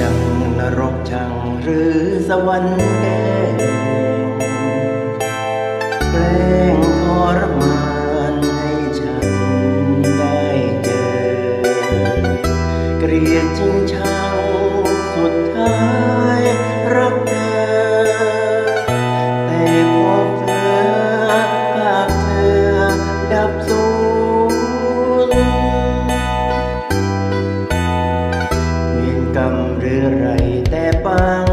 ยังรกจังหรือสวรรค์ เรื่อไรแต่ปาง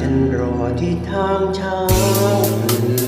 ฉันรอที่ทางช้างเผื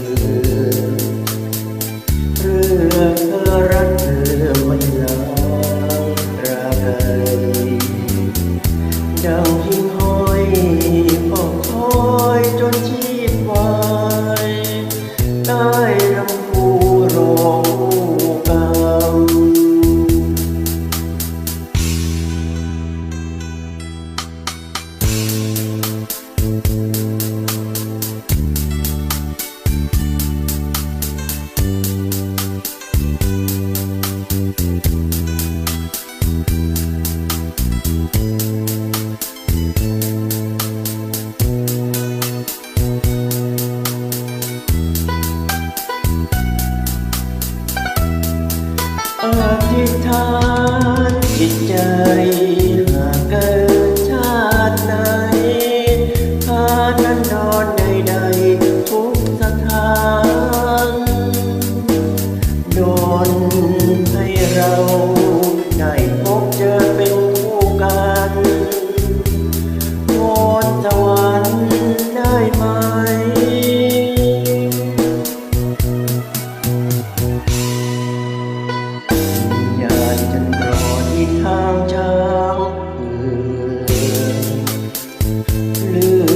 อธิษฐานจิตใจ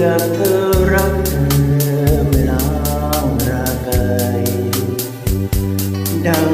จารักเธอไม่ล้างาไกดัง